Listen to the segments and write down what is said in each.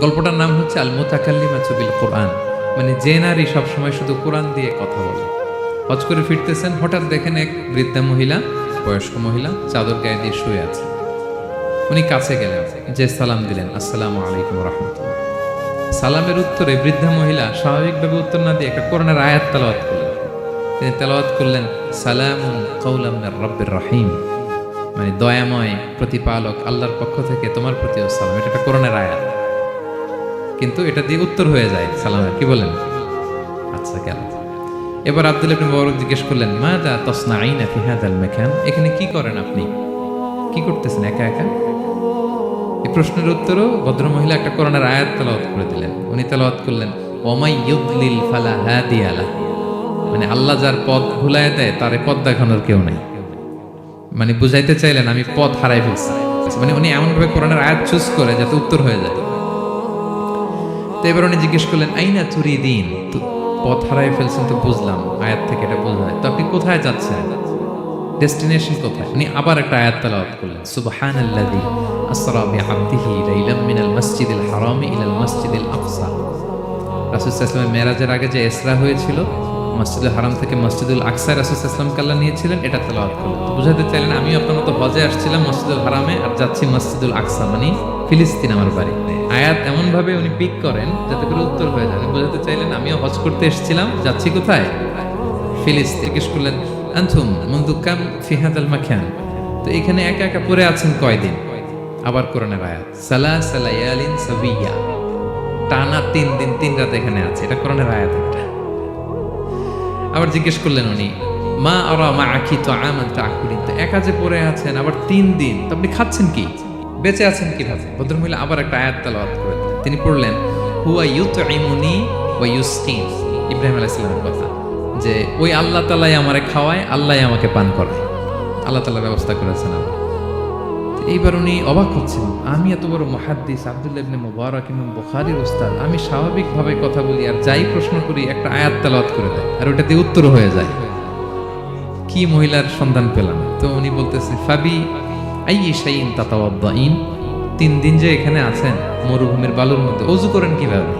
গল্পটার নাম হচ্ছে আল মোতাকাল্লিমা ছবিল কোরআন। মানে যে নারী সবসময় শুধু কোরআন দিয়ে কথা বলে। হজ করে ফিরতেছেন, হঠাৎ দেখেন এক বৃদ্ধা মহিলা, বয়স্ক মহিলা, চাদর গায়ে দিয়ে শুয়ে আছে। উনি কাছে গেলেন, যে সালাম দিলেন, আসসালামু আলাইকুম রহমতুল্লাহ। সালামের উত্তরে বৃদ্ধা মহিলা স্বাভাবিকভাবে উত্তর না দিয়ে একটা কোরআনের আয়াত তেলাওয়াত করলেন। তিনি তেলাওয়াত করলেন, সালামুন কৌলাম রব্বের রহিম। মানে দয়াময় প্রতিপালক আল্লাহর পক্ষ থেকে তোমার প্রতিও সালাম। এটা একটা কোরআনের আয়াত। কিন্তু এটা দিয়ে উত্তর হয়ে যায় সালামের কি বলেন? আচ্ছা গেল এবার আব্দুল ইবনে মুবারক জিজ্ঞেস করলেন মা দা তসনাইনা ফি হাদাল মাকান? এখানে কি করেন আপনি? কি করতেছেন একা একা? এই প্রশ্নের উত্তরও ভদ্রমহিলা একটা কোরআনের আয়াত তেলাওয়াত করে দিলেন। উনি তেলাওয়াত করলেন, ওমাই ইউদলিল ফালা হাদিয়া লাহ মানে আল্লাহ যার পথ ভুলায় দেয়, তারে পথ দেখানোর কেউ নাই। মানে বুঝাইতে চাইলেন, আমি পথ হারাই ফেলছি। মানে উনি এমনভাবে কোরআনের আয়াত চুজ করে যাতে উত্তর হয়ে যায়। তো এবার উনি জিজ্ঞেস করলেন, আইনা তুরি দিন? তো পথ হারাই ফেলছেন তো বুঝলাম, আয়াত থেকে এটা বোঝায় তো আপনি কোথায় যাচ্ছেন? ডেস্টিনেশন কোথায়? উনি আবার একটা আয়াত তেলাওয়াত করলেন সুবহান সুবহানাল্লাযী আসরা বিআবদিহি লাইলাম মিনাল মাসজিদিল হারামি ইলাল মাসজিদিল আকসা। রাসূল সাল্লাল্লাহু মেরাজের আগে যে ইসরা হয়েছিল, মসজিদুল হারাম থেকে মসজিদুল আকসায় রাসূল সাল্লাল্লাহু কাল্লা নিয়েছিলেন, এটা তেলাওয়াত করলেন। তো বুঝাতে চাইলেন আমি আপনার মতো হজে আসছিলাম মসজিদুল হারামে আর যাচ্ছি মসজিদুল আকসা মানে ফিলিস্তিন আমার বাড়ি। আয়াত এমন ভাবে উনি পিক করেন যাতে করে উত্তর হয়ে যায়। বোঝাতে চাইলেন, আমিও হজ করতে এসেছিলাম, যাচ্ছি কোথায়? ফিলিস্তিন। জিজ্ঞেস করলেন আনথুম কাম ফিহাদাল মাখান তো এখানে একা একা পড়ে আছেন কয়দিন? আবার কোরআনের আয়াত সালা সালায়ালিন সাবিয়া। টানা তিন দিন, তিন রাত এখানে আছে। এটা কোরআনের আয়াত একটা। আবার জিজ্ঞেস করলেন উনি, মা আরা মা আখি তো আমান তো একা যে পড়ে আছেন, আবার তিন দিন, তো আপনি খাচ্ছেন কি? বেঁচে আছেন কীভাবে? ভদ্রমহিলা আবার একটা আয়াত তালাওয়াত করে তিনি পড়লেন, হুয়া ইউতইমুনি ওয়া ইউসকিন। ইব্রাহিম আলাইহিস সালামের কথা, যে ওই আল্লাহ তালাই আমারে খাওয়ায়, আল্লাহ আমাকে পান করে আল্লাহ তালা ব্যবস্থা করেছেন আমার এইবার উনি অবাক হচ্ছেন, আমি এত বড় মহাদ্দিস আব্দুল্লাহ ইবনে মুবারক ইমাম বুখারীর উস্তাদ, আমি স্বাভাবিকভাবে কথা বলি আর যাই প্রশ্ন করি একটা আয়াত তেলাওয়াত করে দেয় আর ওটাতে উত্তর হয়ে যায়। কি মহিলার সন্ধান পেলাম? তো উনি বলতেছে, ফাবি আই শাইন তাতাওয়াদ্দাইন তিন দিন যে এখানে আছেন, মরুভূমির বালুর মধ্যে, অজু করেন কীভাবে?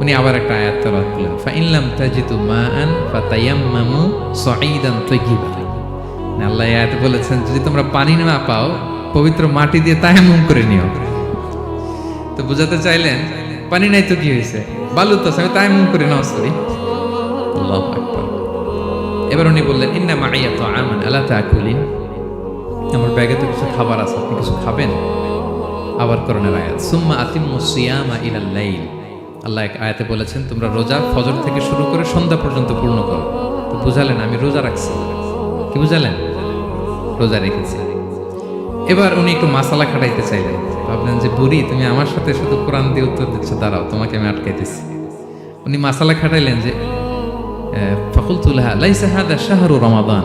উনি আবার একটা আয়াত তেলাওয়াত করলেন ফাইনলাম তাজিতু মাআন ফাতায়াম্মামু সাঈদান তাইয়িবা। আল্লাহ এই আয়াতে বলেছেন, যদি তোমরা পানি না পাও, পবিত্র মাটি দিয়ে তায়াম্মুম করে নিও। তো বুঝাতে চাইলেন, পানি নাই তো কি হয়েছে বালু তো আমি তায়াম্মুম করে নাও সরি আল্লাহু আকবার। এবার উনি বললেন, ইন্না মাইয়া তো আমান আলা তাকুলিন আমার ব্যাগে তো কিছু খাবার আছে, আপনি কিছু খাবেন? আবার করণের আয়াত, সুম্মা আতিম্মু সিয়ামা ইলাল লাইল। আল্লাহ এক আয়াতে বলেছেন, তোমরা রোজা ফজর থেকে শুরু করে সন্ধ্যা পর্যন্ত পূর্ণ করো। তো বুঝালেন, আমি রোজা রাখছি। কি বুঝালেন? রোজা রেখেছি। এবার উনি একটু মাসালা খাটাইতে চাইলেন। ভাবলেন যে, বুড়ি, তুমি আমার সাথে শুধু কোরআন দিয়ে উত্তর দিচ্ছ, দাঁড়াও, তোমাকে আমি আটকাইতেছি উনি মাসালা খাটাইলেন যে ফকুলতুল্লাহ লাইসা হাদা শাহরু রমাদান।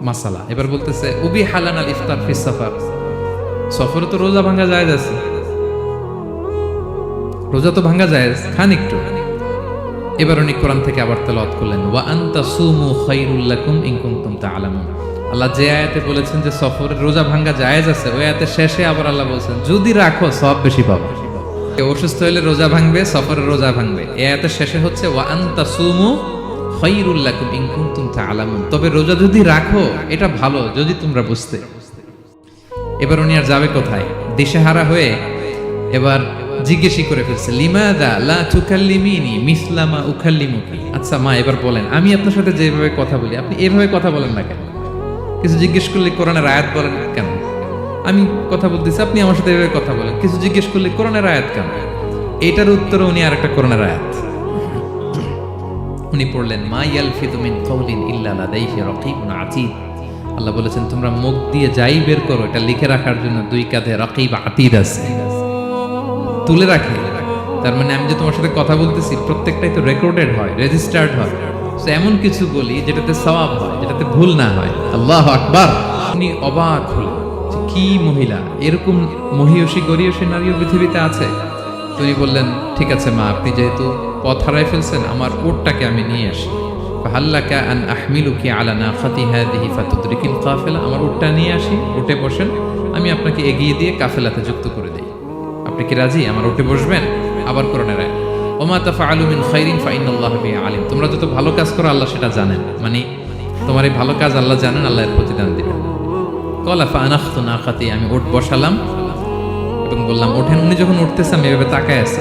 মাসালা। এবার বলতেছে, উবি হালান আল ইফতার ফিস সফর। সফরে তো রোজা ভাঙ্গা যায় আছে। রোজা তো ভাঙ্গা যায় খান একটু। এবার উনি কোরআন থেকে আবার তেলাওয়াত করলেন, ওয়া আনতা সুমু খায়রুল লাকুম ইন কুনতুম তাআলামুন। আল্লাহ যে আয়াতে বলেছেন যে সফরের রোজা ভাঙ্গা জায়েজ আছে, ওই আয়াতের শেষে আবার আল্লাহ বলছেন, যদি রাখো, সব বেশি পাবে। অসুস্থ হলে রোজা ভাঙবে সফরের রোজা ভাঙবে। এই আয়াতের শেষে হচ্ছে, ওয়া আনতা সুমু তবে রোজা যদি রাখো, এটা ভালো, যদি তোমরা বুঝতে। এবার উনি আর যাবে কোথায়? দিশেহারা হয়ে এবার জিজ্ঞেসই করে ফেলছে লা আচ্ছা মা, এবার বলেন, আমি আপনার সাথে যেভাবে কথা বলি, আপনি এভাবে কথা বলেন না কেন? কিছু জিজ্ঞেস করলে কোরআনের আয়াত বলেন কেন? আমি কথা বলতেছি, আপনি আমার সাথে এভাবে কথা বলেন। কিছু জিজ্ঞেস করলে কোরআনের আয়াত কেন? এটার উত্তরে উনি আরেকটা কোরআনের আয়াত। উনি পড়লেন, মা ইয়ালফিদু মিন কওলিন ইল্লা রাকিবুন আতীদ। আল্লাহ বলেছেন, তোমরা মুখ দিয়ে যাই বের করো, এটা লিখে রাখার জন্য দুই কাঁধে রাকিব আতীদ আছে। তুলে রাখে। তার মানে আমি যে তোমার সাথে কথা বলতেছি, প্রত্যেকটাই তো রেকর্ডেড হয়, রেজিস্টার্ড হয়। তো এমন কিছু বলি যেটাতে সওয়াব হয়, যেটাতে ভুল না হয়। আল্লাহ আকবার। উনি অবাক হলেন কি মহিলা, এরকম মহিয়সী গরিয়সী নারীও পৃথিবীতে আছে? তিনি বললেন, ঠিক আছে মা, আপনি যেহেতু পথ হারাই ফেলছেন, আমার ওটটাকে আমি নিয়ে আসি। হাল্লাকা আন আহমিলুকি আলা নাফাতি হাদিহি ফাতুদরিকিল কাফেলা। আমার উটটা নিয়ে আসি, উঠে বসেন। আমি আপনাকে এগিয়ে দিয়ে কাফেলাতে যুক্ত করে দিই। আপনি কি রাজি? আমার উঠে বসবেন? আবার করোনা রায় ওমা তাফা আলুমিন খাইরিন ফাইনাল্লাহ বিহি আলিম তোমরা যত ভালো কাজ করো, আল্লাহ সেটা জানেন। মানে তোমার এই ভালো কাজ আল্লাহ জানেন, আল্লাহ এর প্রতিদান দিবেন। কলা ফানাখতু নাখাতি, আমি উঠ বসালাম এবং বললাম, ওঠেন। উনি যখন উঠতেছে, আমি এভাবে তাকায় আছি।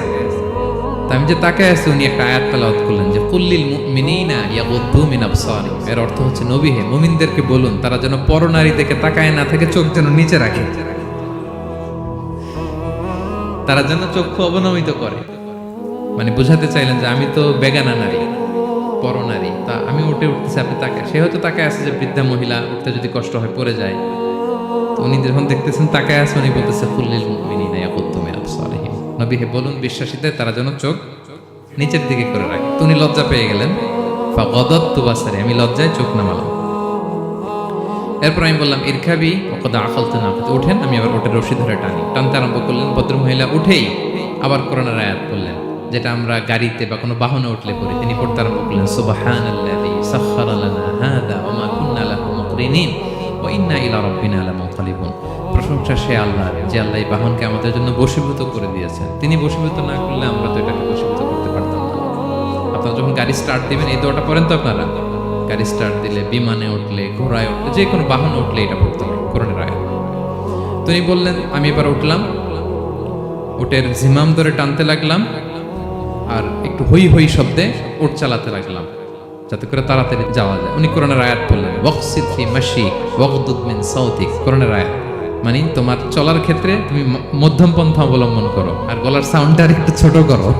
আমি যে তাকায় আছি উনি একটা আয়াত তেলাওয়াত করলেন যে, কুল্লিল মুমিনিনা ইয়াগুদ্দু মিন আবসারিহিম এর অর্থ হচ্ছে, নবী হে, মুমিনদেরকে বলুন, তারা যেন পরনারী দেখে তাকায় না থাকে, চোখ যেন নিচে রাখে। তারা যেন চক্ষু অবনমিত করে। মানে বুঝাতে চাইলেন যে, আমি তো বেগানা নারী, পরনারী। তা আমি উঠে উঠতেছি, আপনি তাকে সে হয়তো তাকায় আছে যে, বৃদ্ধা মহিলা উঠতে যদি কষ্ট হয়, পড়ে যায়। তো উনি যখন দেখতেছেন, তাকায় আছে, উনি বলতেছে ফুল্লিল মুমিনিনা ইয়াগুদ্দু নবী হে বলুন বিশ্বাসীদের, তারা যেন চোখ নিচের দিকে করে রাখে। তো উনি লজ্জা পেয়ে গেলেন। ফাগদাত্তু বাসারি আমি লজ্জায় চোখ নামালাম। এরপর আমি বললাম ইরখাবি ওকদা আকালতে না উঠেন আমি আবার ওটা রশি ধরে টানি। টানতে আরম্ভ করলেন, ভদ্র মহিলা উঠেই আবার করোনার আয়াত করলেন যেটা আমরা গাড়িতে বা কোনো বাহনে উঠলে পড়ি। তিনি পড়তে আরম্ভ করলেন সুবাহান আল্লাযী সাখখারা লানা মা কুন্না লাহু মুকরিনিন ওয়া ইন্না ইলা রাব্বিনা লামুনকালিবুন প্রশংসা সে আল্লাহ যে আল্লাহ এই বাহনকে আমাদের জন্য বশীভূত করে দিয়েছেন। তিনি বশীভূত না করলে আমরা তো এটাকে বশীভূত করতে পারতাম না। আপনারা যখন গাড়ি স্টার্ট দিবেন, এই দোয়াটা পড়েন তো আপনারা? গাড়ি স্টার্ট দিলে, বিমানে উঠলে, ঘোড়ায় উঠলে, যে কোনো বাহনে উঠলে এটা পড়তে হবে করণের আয় তিনি বললেন, আমি এবার উঠলাম, উটের ঝিমাম ধরে টানতে লাগলাম, আর একটু হই হই শব্দে উট চালাতে লাগলাম, যাতে করে তাড়াতাড়ি যাওয়া যায়। উনি করোনার আয়াত বললেন, ওয়াকসিদ ফি মাশি ওয়াকদুদ মিন সাউতিক করোনার আয়াত। মানে তোমার চলার ক্ষেত্রে তুমি মধ্যম পন্থা অবলম্বন করো। আর গলার সাউন্ডটা আর একটু ছোট করো।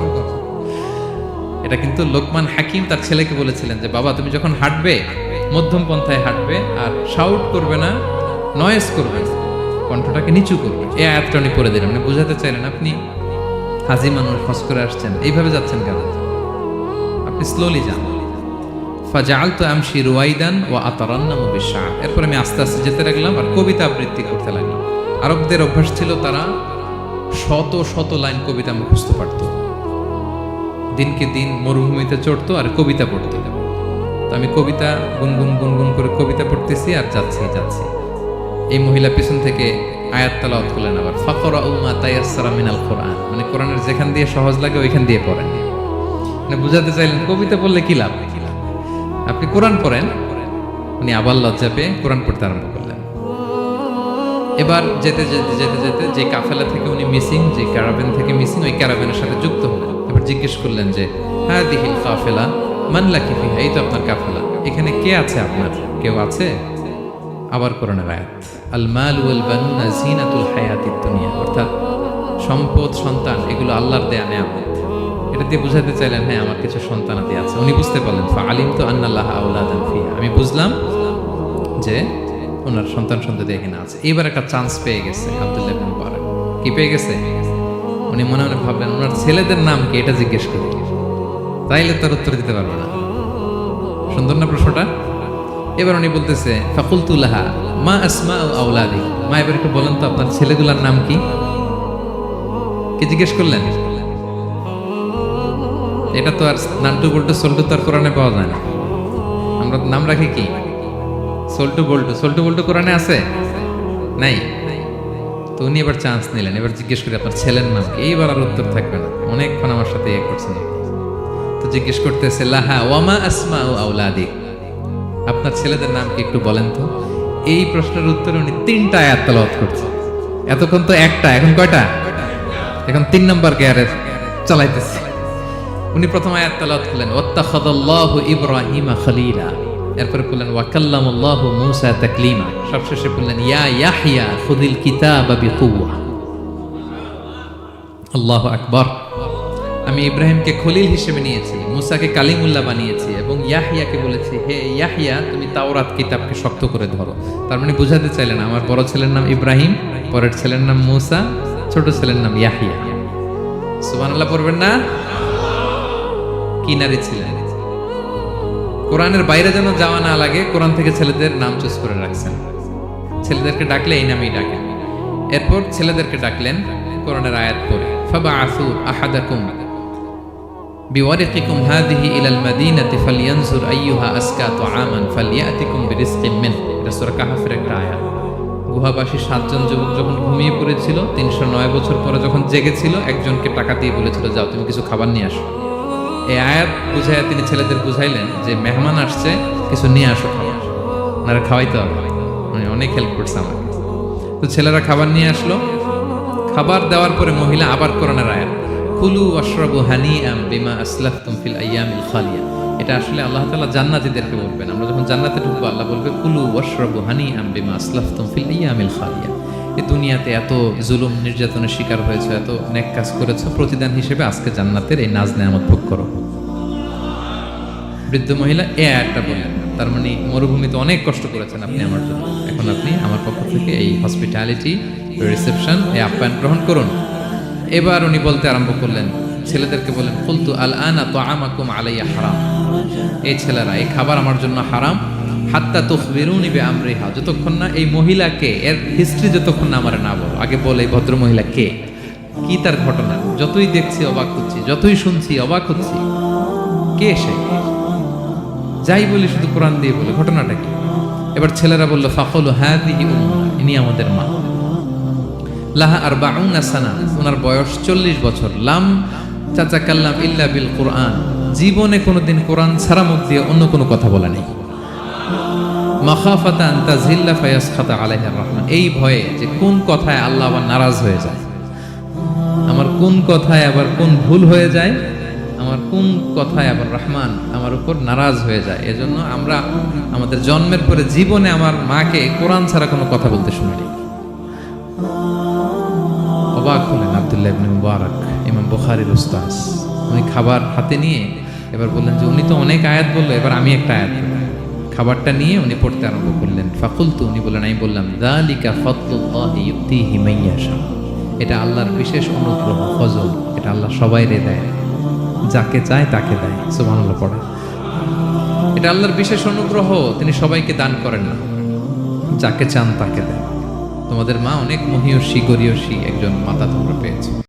এটা কিন্তু লোকমান হাকিম তার ছেলেকে বলেছিলেন যে, বাবা, তুমি যখন হাঁটবে, মধ্যম পন্থায় হাঁটবে আর শাউট করবে না নয়েস করবে। কণ্ঠটাকে নিচু করবে। এই আয়াতটা উনি পড়ে দিলেন। মানে বোঝাতে চাইলেন, আপনি হাজি মানুষ খস করে আসছেন, এইভাবে যাচ্ছেন কেন? আপনি স্লোলি যান। ফাজাল তো আমশি রুয়াইদান ও আতারান্না মুবিশা এরপর আমি আস্তে আস্তে যেতে লাগলাম আর কবিতা আবৃত্তি করতে লাগলাম। আরবদের অভ্যাস ছিল তারা শত শত লাইন কবিতা মুখস্থ পারতো। দিনকে দিন মরুভূমিতে চড়তো আর কবিতা পড়তো। তো আমি কবিতা গুনগুন গুনগুন করে কবিতা পড়তেছি আর যাচ্ছি যাচ্ছি। এই মহিলা পিছন থেকে আয়াত তালাওয়াত করলেন আবার, ফাকরা উমা তাইয়াসসারা মিনাল কোরআন। মানে কোরআনের যেখান দিয়ে সহজ লাগে, ওইখান দিয়ে পড়েন। মানে বুঝাতে চাইলেন, কবিতা পড়লে কি লাভ? আপনি কোরআন পড়েন, উনি আবার লজ্জা পেয়ে কোরআন পড়তে আরম্ভ করলেন। এবার যেতে যেতে যেতে যেতে যে কাফেলা থেকে উনি মিসিং, যে ক্যারাভেন থেকে মিসিং, ওই ক্যারাভেনের সাথে যুক্ত হলেন। এবার জিজ্ঞেস করলেন যে হ্যাঁ দিহিল কাফেলা মানলা কি এই তো আপনার কাফেলা। এখানে কে আছে আপনার? কেউ আছে? আবার করোনার আয়াত। আল মাল ওয়াল বানুনা জিনাতুল হায়াতিদ দুনিয়া। অর্থাৎ সম্পদ, সন্তান, এগুলো আল্লাহর দেয়া নেয়ামত। এটা দিয়ে বুঝাতে চাইলেন হ্যাঁ আমার কিছু সন্তানাদি আছে। উনি বুঝতে পারলেন আলিম তো আন্নাল্লাহ আউলাদান আমি বুঝলাম যে ওনার সন্তান সন্ততি এখানে আছে। এবার একটা চান্স পেয়ে গেছে আব্দুল্লাহ ইবনে মুবারক। কি পেয়ে গেছে? উনি মনে মনে ভাবলেন, ওনার ছেলেদের নাম কি? এটা জিজ্ঞেস করি। তাইলে তার উত্তর দিতে পারবে না। সুন্দর না প্রশ্নটা? এবার উনি বলতেছে ফাকুলতুল্লাহা মা আসমা ও আউলাদি মা, এবার একটু বলেন তো, আপনার ছেলেগুলার নাম কি? কি জিজ্ঞেস করলেন? এটা তো আর নান্টু বল্টু, সল্টু তো আর কোরআনে পাওয়া যায় না। আমরা নাম রাখি কি? সল্টু বল্টু। সল্টু বল্টু কোরআনে আছে? নাই? তো উনি এবার চান্স নিলেন। এবার জিজ্ঞেস করি, আপনার ছেলের নাম কি? এইবার আর উত্তর থাকবে না। অনেকক্ষণ আমার সাথে ইয়ে করছেন তো জিজ্ঞেস করতেছে, লাহা, ওয়ামা আসমা ও আউলাদি আপনার ছেলেদের নাম কি একটু বলেন তো? এই প্রশ্নের উত্তরে উনি তিনটা আয়াত তালাওয়াত করছে। এতক্ষণ তো একটা, এখন কয়টা? এখন তিন নম্বর কেয়ারে চালাইতেছে। উনি প্রথম আয়াত তালাওয়াত করলেন ওয়াত্তাখাদাল্লাহু ইব্রাহিমা খলিলা। এরপরে বললেন, ওয়াকাল্লামুল্লাহু মূসা তাকলিমা। সবশেষে বললেন, ইয়া ইয়াহইয়া খুদিল কিতাবা বিকুওয়া। আল্লাহু আকবার। আমি ইব্রাহিমকে খলিল হিসেবে নিয়েছি, মুসাকে কালিমুল্লাহ বানিয়েছি এবং ইয়াহিয়াকে বলেছি, হে ইয়াহিয়া তুমি তাওরাত কিতাবকে শক্ত করে ধরো। তার মানে বুঝাতে চাইলেন, আমার বড় ছেলের নাম ইব্রাহিম, পরের ছেলের নাম মুসা, ছোট ছেলের নাম ইয়াহিয়া সুবহানাল্লাহ পড়বেন না? কি নারী ছিলেন। কোরআনের বাইরে যেন যাওয়া না লাগে, কোরআন থেকে ছেলেদের নাম চুজ করে রাখছেন। ছেলেদেরকে ডাকলে এই নামেই ডাকেন। এরপর ছেলেদেরকে ডাকলেন কোরআনের আয়াত পড়ে ফাবা আসু তুআমান ফালিয়াতিকুম বিরিজকিন মিন। এটা সূরা কাহাফের একটা আয়াত। গুহাবাসী সাতজন যুবক যখন ঘুমিয়ে পড়েছিল, তিনশো নয় বছর পরে যখন জেগেছিল, একজনকে টাকা দিয়ে বলেছিল, যাও, তুমি কিছু খাবার নিয়ে আসো। এই আয়াত বুঝাইয়া তিনি ছেলেদের বুঝাইলেন যে মেহমান আসছে, কিছু নিয়ে আসো খাবার। ওনারা খাওয়াইতে হবে। উনি অনেক হেল্প করছে আমাকে। তো ছেলেরা খাবার নিয়ে আসলো। খাবার দেওয়ার পরে মহিলা আবার কোরআনের আয়াত। কুলু অশ্রবু হানি আম বিমা আসলাফতুম ফিল আইয়ামিল খালিয়া। এটা আসলে আল্লাহ তালা জান্নাতীদেরকে বলবেন। আমরা যখন জান্নাতে ঢুকবো, আল্লাহ বলবে, কুলু অশ্রবু হানি আম বিমা আসলাফতুম ফিল আইয়ামিল খালিয়া। এই দুনিয়াতে এত জুলুম নির্যাতনের শিকার হয়েছে, এত নেক কাজ করেছ, প্রতিদান হিসেবে আজকে জান্নাতের এই নাজ নেয়ামত ভোগ করো। বৃদ্ধ মহিলা, এ একটা বললেন, তার মানে মরুভূমিতে অনেক কষ্ট করেছেন আপনি আমার জন্য। এখন আপনি আমার পক্ষ থেকে এই হসপিটালিটি রিসেপশন এই আপ্যায়ন গ্রহণ করুন। এবার উনি বলতে আরম্ভ করলেন, ছেলেদেরকে বললেন ফুলতু আল আনা তো আমাকুম আলাইয়া হারাম। এই ছেলেরা, এই খাবার আমার জন্য হারাম হাত্তা তুখবিরুনি বে আমরিহা যতক্ষণ না এই মহিলাকে, এর হিস্ট্রি যতক্ষণ না আমার না বলো, আগে বলে এই ভদ্র মহিলা কে? কি তার ঘটনা? যতই দেখছি অবাক হচ্ছি, যতই শুনছি অবাক হচ্ছি, কে সে? যাই বলি শুধু কোরআন দিয়ে বলে, ঘটনাটা কি? এবার ছেলেরা বলল ফাফল হ্যাঁ ইনি আমাদের মা। লাহা আর বাউনা সানা ওনার বয়স চল্লিশ বছর। লাম চাচা কাল্লাম ইল্লা বিল কোরআন। জীবনে কোনোদিন কোরআন ছাড়া মুখ দিয়ে অন্য কোনো কথা বলা নেই। মাখাফাতা আন্তা জিল্লা ফায়াস খাতা আলাইহার রহমান। এই ভয়ে যে কোন কথায় আল্লাহ আবার নারাজ হয়ে যায়? আমার কোন কথায় আবার কোন ভুল হয়ে যায়? আমার কোন কথায় আবার রহমান আমার উপর নারাজ হয়ে যায়? এজন্য আমরা আমাদের জন্মের পরে জীবনে আমার মাকে কোরআন ছাড়া কোনো কথা বলতে শুনিনি। অবাক হলেন আবদুল্লাহ ইবনে মুবারক, ইমাম বুখারীর উস্তাদ। উনি খাবার হাতে নিয়ে এবার বললেন যে, উনি তো অনেক আয়াত বলল, এবার আমি একটা আয়াত। খাবারটা নিয়ে উনি পড়তে আরম্ভ করলেন। ফাকুলতু উনি বললেন, আমি বললাম, দালিকা ফতলুল্লাহি ইউতিহি মাইয়াশা এটা আল্লাহর বিশেষ অনুগ্রহ, ফজল। এটা আল্লাহ সবাই রে দেয়। যাকে চায় তাকে দেয়। সুবহানাল্লাহ পড়ে এটা আল্লাহর বিশেষ অনুগ্রহ, তিনি সবাইকে দান করেন না। যাকে চান তাকে দেয় তোমাদের মা অনেক মহিয়সী, গরিয়সী একজন মাতা তোমরা পেয়েছ।